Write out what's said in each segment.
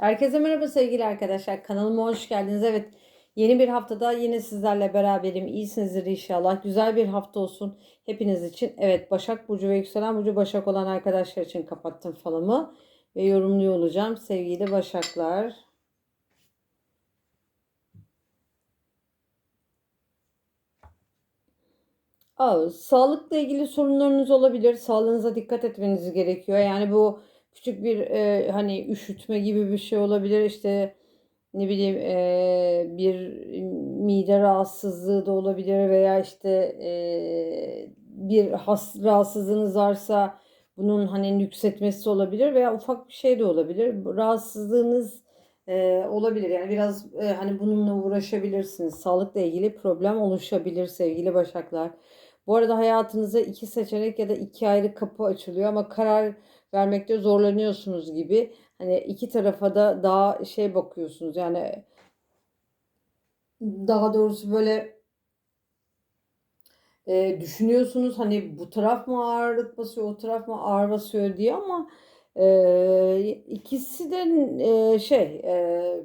Herkese merhaba sevgili arkadaşlar. Kanalıma hoş geldiniz. Evet, yeni bir haftada yine sizlerle beraberim. İyisinizdir inşallah. Güzel bir hafta olsun hepiniz için. Evet, Başak Burcu ve Yükselen Burcu Başak olan arkadaşlar için kapattım falımı. Ve yorumluyor olacağım sevgili Başaklar. Aa, sağlıkla ilgili sorunlarınız olabilir. Sağlığınıza dikkat etmeniz gerekiyor. Yani bu küçük bir e, hani üşütme gibi bir şey olabilir. İşte ne bileyim e, bir mide rahatsızlığı da olabilir veya işte e, bir has rahatsızlığınız varsa bunun hani nüksetmesi olabilir veya ufak bir şey de olabilir. Rahatsızlığınız e, olabilir. Yani biraz e, hani bununla uğraşabilirsiniz. Sağlıkla ilgili problem oluşabilir sevgili Başaklar. Bu arada hayatınıza iki seçenek ya da iki ayrı kapı açılıyor ama karar vermekte zorlanıyorsunuz gibi. Hani iki tarafa da daha şey bakıyorsunuz. Yani daha doğrusu böyle e, düşünüyorsunuz hani bu taraf mı ağırlık basıyor, o taraf mı ağır basıyor diye ama e, ikisi de e, şey e,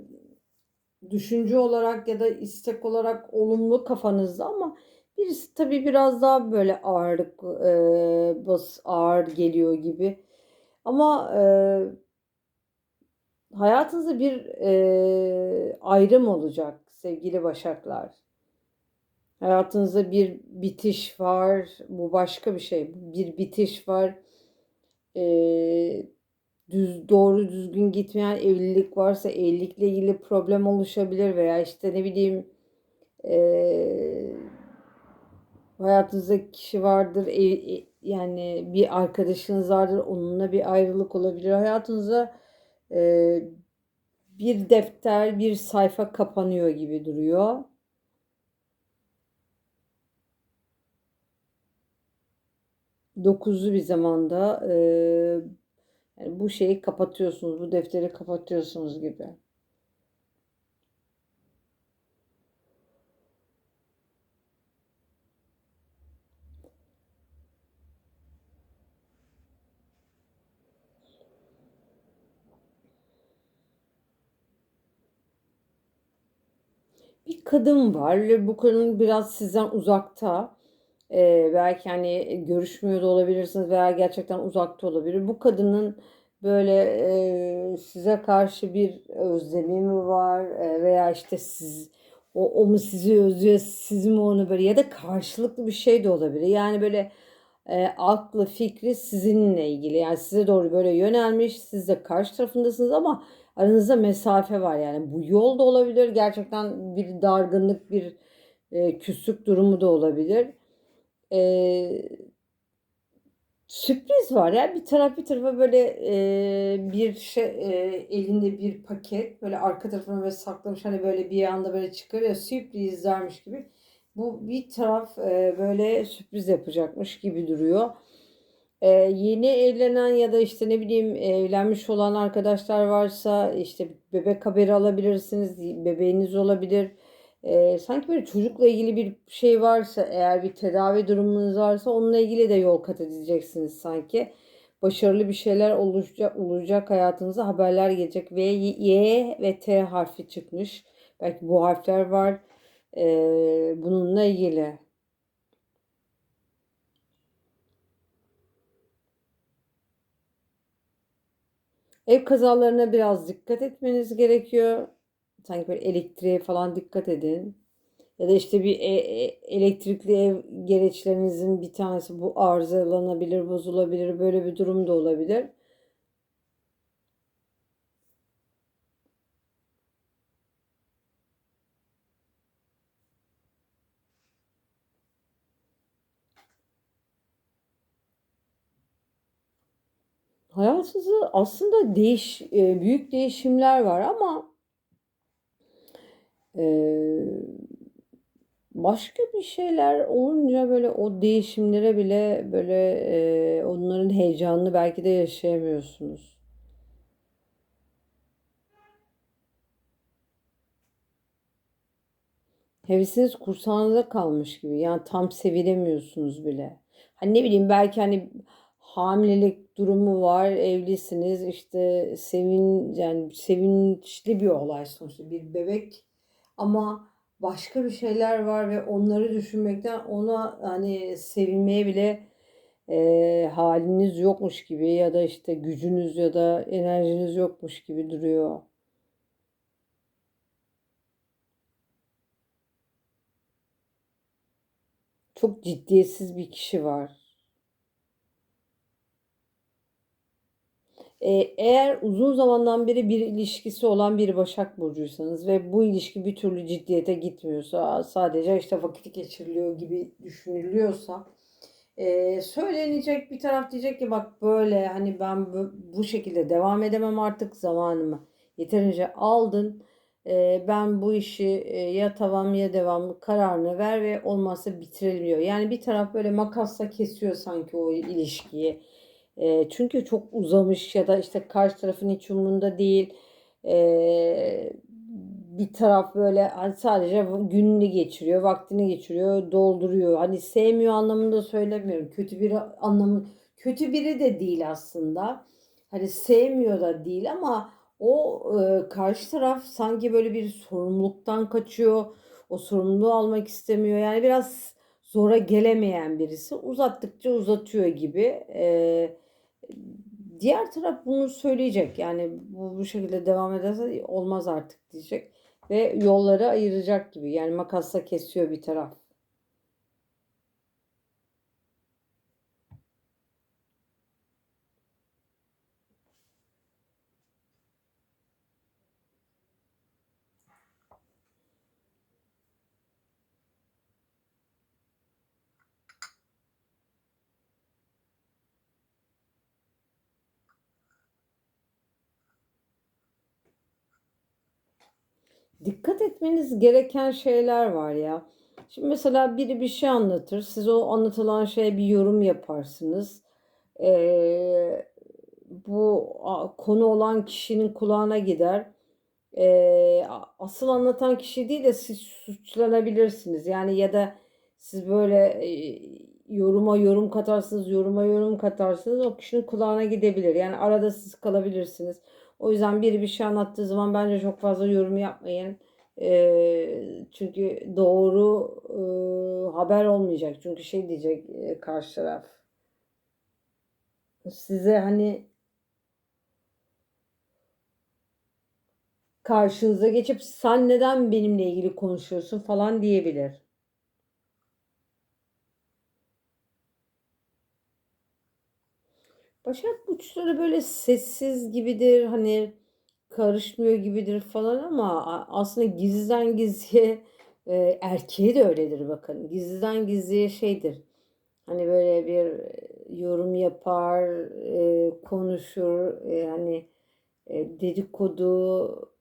düşünce olarak ya da istek olarak olumlu kafanızda ama birisi tabii biraz daha böyle ağırlık e, bas ağır geliyor gibi. Ama e, hayatınızda bir e, ayrım olacak sevgili Başaklar. Hayatınızda bir bitiş var. Bu başka bir şey. Bir bitiş var. E, düz doğru düzgün gitmeyen evlilik varsa evlilikle ilgili problem oluşabilir veya işte ne bileyim e, hayatınızda kişi vardır ev, yani bir arkadaşınız vardır onunla bir ayrılık olabilir hayatınızda e, bir defter bir sayfa kapanıyor gibi duruyor. Dokuzlu bir zamanda e, yani bu şeyi kapatıyorsunuz, bu defteri kapatıyorsunuz gibi. Bir kadın var bu kadın biraz sizden uzakta. Ee, belki hani görüşmüyor da olabilirsiniz veya gerçekten uzakta olabilir. Bu kadının böyle e, size karşı bir özlemi mi var E, veya işte siz o, o mu sizi özlüyor, siz mi onu böyle ya da karşılıklı bir şey de olabilir. Yani böyle e, aklı fikri sizinle ilgili yani size doğru böyle yönelmiş siz de karşı tarafındasınız ama aranızda mesafe var yani bu yol da olabilir gerçekten bir dargınlık bir e, küslük durumu da olabilir. E, sürpriz var ya bir taraf bir tarafa böyle e, bir şey e, elinde bir paket böyle arka tarafına böyle saklamış hani böyle bir anda böyle çıkarıyor sürprizlermiş gibi. Bu bir taraf e, böyle sürpriz yapacakmış gibi duruyor. E, yeni evlenen ya da işte ne bileyim evlenmiş olan arkadaşlar varsa işte bebek haberi alabilirsiniz. Bebeğiniz olabilir. E, sanki böyle çocukla ilgili bir şey varsa eğer bir tedavi durumunuz varsa onunla ilgili de yol kat edeceksiniz sanki. Başarılı bir şeyler olacak, olacak hayatınıza haberler gelecek. V, Y ve T harfi çıkmış. Belki bu harfler var e, bununla ilgili. Ev kazalarına biraz dikkat etmeniz gerekiyor. Sanki böyle elektriğe falan dikkat edin. Ya da işte bir e, e, elektrikli ev gereçlerinizin bir tanesi bu arızalanabilir, bozulabilir. Böyle bir durum da olabilir. Hayatınızda aslında değiş e, büyük değişimler var ama e, başka bir şeyler olunca böyle o değişimlere bile böyle e, onların heyecanını belki de yaşayamıyorsunuz. Hevesiniz kursağınıza kalmış gibi. Yani tam sevilemiyorsunuz bile. Hani ne bileyim belki hani hamilelik durumu var, evlisiniz, işte sevin yani sevinçli bir olay sonuçta bir bebek ama başka bir şeyler var ve onları düşünmekten ona hani sevinmeye bile e, haliniz yokmuş gibi ya da işte gücünüz ya da enerjiniz yokmuş gibi duruyor. Çok ciddiyetsiz bir kişi var. E, eğer uzun zamandan beri bir ilişkisi olan bir Başak Burcuysanız ve bu ilişki bir türlü ciddiyete gitmiyorsa sadece işte vakit geçiriliyor gibi düşünülüyorsa e, söylenecek bir taraf diyecek ki bak böyle hani ben bu, bu şekilde devam edemem artık zamanımı yeterince aldın e, ben bu işi e, ya tamam ya devam kararını ver ve olmazsa bitirelim Yani bir taraf böyle makasla kesiyor sanki o ilişkiyi. E, çünkü çok uzamış ya da işte karşı tarafın hiç umurunda değil. E, bir taraf böyle hani sadece gününü geçiriyor, vaktini geçiriyor, dolduruyor. Hani sevmiyor anlamında söylemiyorum. Kötü biri anlamı kötü biri de değil aslında. Hani sevmiyor da değil ama o e, karşı taraf sanki böyle bir sorumluluktan kaçıyor. O sorumluluğu almak istemiyor. Yani biraz zora gelemeyen birisi uzattıkça uzatıyor gibi. E, diğer taraf bunu söyleyecek. Yani bu, bu şekilde devam ederse olmaz artık diyecek. Ve yolları ayıracak gibi. Yani makasla kesiyor bir taraf. Dikkat etmeniz gereken şeyler var ya. Şimdi mesela biri bir şey anlatır. Siz o anlatılan şeye bir yorum yaparsınız. Ee, bu konu olan kişinin kulağına gider. Ee, asıl anlatan kişi değil de siz suçlanabilirsiniz. Yani ya da siz böyle e, yoruma yorum katarsınız, yoruma yorum katarsınız o kişinin kulağına gidebilir. Yani arada siz kalabilirsiniz. O yüzden biri bir şey anlattığı zaman bence çok fazla yorum yapmayın. E, çünkü doğru e, haber olmayacak. Çünkü şey diyecek e, karşı taraf. Size hani karşınıza geçip sen neden benimle ilgili konuşuyorsun falan diyebilir. Başak burçları böyle sessiz gibidir. Hani karışmıyor gibidir falan ama aslında gizliden gizliye e, erkeği de öyledir bakın. Gizliden gizliye şeydir. Hani böyle bir yorum yapar, e, konuşur, e, hani e, dedikodu,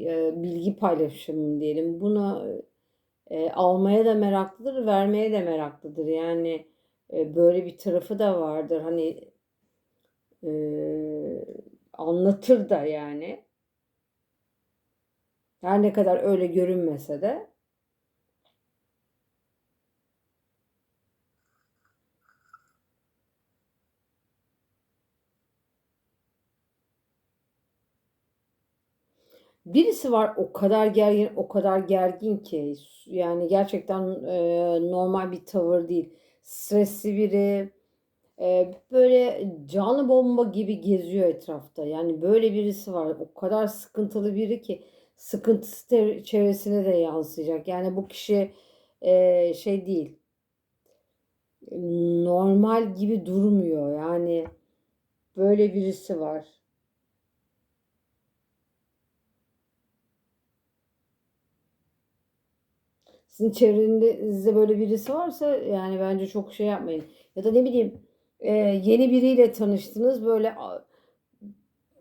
e, bilgi paylaşımı diyelim. Buna e, almaya da meraklıdır, vermeye de meraklıdır. Yani e, böyle bir tarafı da vardır. Hani e, anlatır da yani. Her ne kadar öyle görünmese de. Birisi var o kadar gergin, o kadar gergin ki yani gerçekten e, normal bir tavır değil. Stresli biri, e, böyle canlı bomba gibi geziyor etrafta. Yani böyle birisi var. O kadar sıkıntılı biri ki sıkıntısı çevresine de yansıyacak. Yani bu kişi e, şey değil. Normal gibi durmuyor. Yani böyle birisi var. Sizin çevrenizde böyle birisi varsa yani bence çok şey yapmayın. Ya da ne bileyim e, yeni biriyle tanıştınız böyle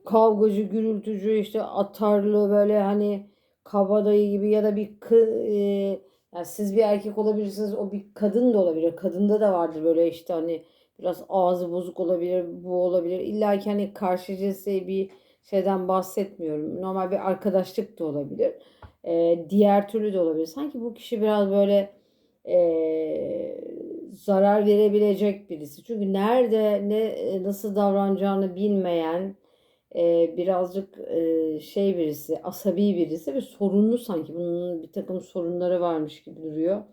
kavgacı, gürültücü, işte atarlı böyle hani kabadayı gibi ya da bir e, yani siz bir erkek olabilirsiniz o bir kadın da olabilir. Kadında da vardır böyle işte hani biraz ağzı bozuk olabilir, bu olabilir. İlla ki hani karşı cinsel bir şeyden bahsetmiyorum. Normal bir arkadaşlık da olabilir. E, diğer türlü de olabilir. Sanki bu kişi biraz böyle e, zarar verebilecek birisi. Çünkü nerede ne e, nasıl davranacağını bilmeyen e, birazcık e, şey birisi, asabi birisi ve sorunlu sanki. Bunun bir takım sorunları varmış gibi duruyor.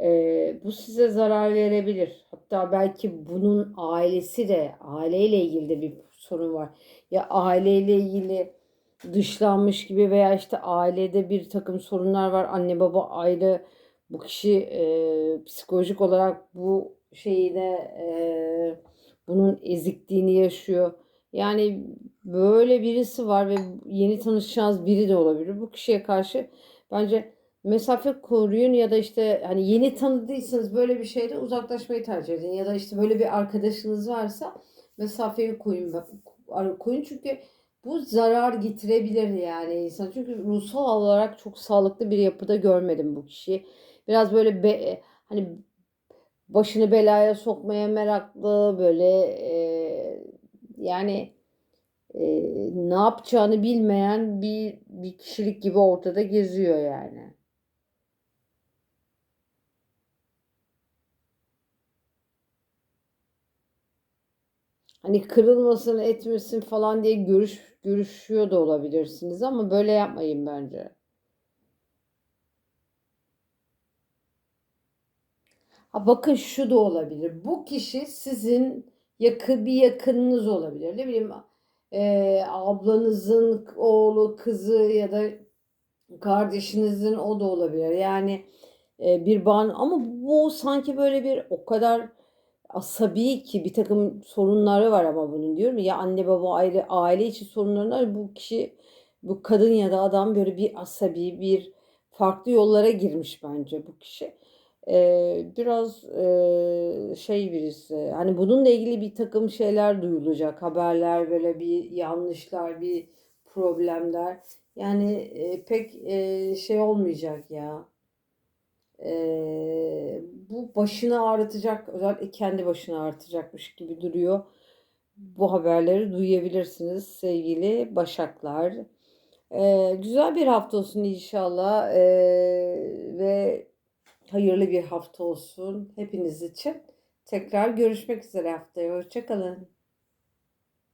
E, bu size zarar verebilir. Hatta belki bunun ailesi de, aileyle ilgili de bir sorun var. Ya aileyle ilgili dışlanmış gibi veya işte ailede bir takım sorunlar var. Anne baba ayrı bu kişi e, psikolojik olarak bu şeyine e, bunun ezikliğini yaşıyor. Yani böyle birisi var ve yeni tanışacağınız biri de olabilir. Bu kişiye karşı bence mesafe koruyun ya da işte hani yeni tanıdıysanız böyle bir şeyde uzaklaşmayı tercih edin. Ya da işte böyle bir arkadaşınız varsa mesafeyi koyun. Koyun çünkü bu zarar getirebilir yani insan. Çünkü ruhsal olarak çok sağlıklı bir yapıda görmedim bu kişiyi. Biraz böyle be, hani başını belaya sokmaya meraklı böyle e, yani e, ne yapacağını bilmeyen bir bir kişilik gibi ortada geziyor yani. Hani kırılmasın etmesin falan diye görüş görüşüyor da olabilirsiniz ama böyle yapmayın bence. Bakın şu da olabilir. Bu kişi sizin yakın bir yakınınız olabilir. Ne bileyim e, ablanızın oğlu, kızı ya da kardeşinizin o da olabilir. Yani e, bir bağın ama bu sanki böyle bir o kadar asabi ki bir takım sorunları var ama bunun diyorum ya anne baba aile aile içi sorunları var. Bu kişi bu kadın ya da adam böyle bir asabi bir farklı yollara girmiş bence bu kişi. Ee, biraz e, şey birisi hani bununla ilgili bir takım şeyler duyulacak haberler böyle bir yanlışlar bir problemler. Yani e, pek e, şey olmayacak ya. E, bu başını ağrıtacak özellikle kendi başını ağrıtacakmış gibi duruyor. Bu haberleri duyabilirsiniz sevgili Başaklar. Ee, güzel bir hafta olsun inşallah ee, ve hayırlı bir hafta olsun hepiniz için. Tekrar görüşmek üzere haftaya. Hoşçakalın.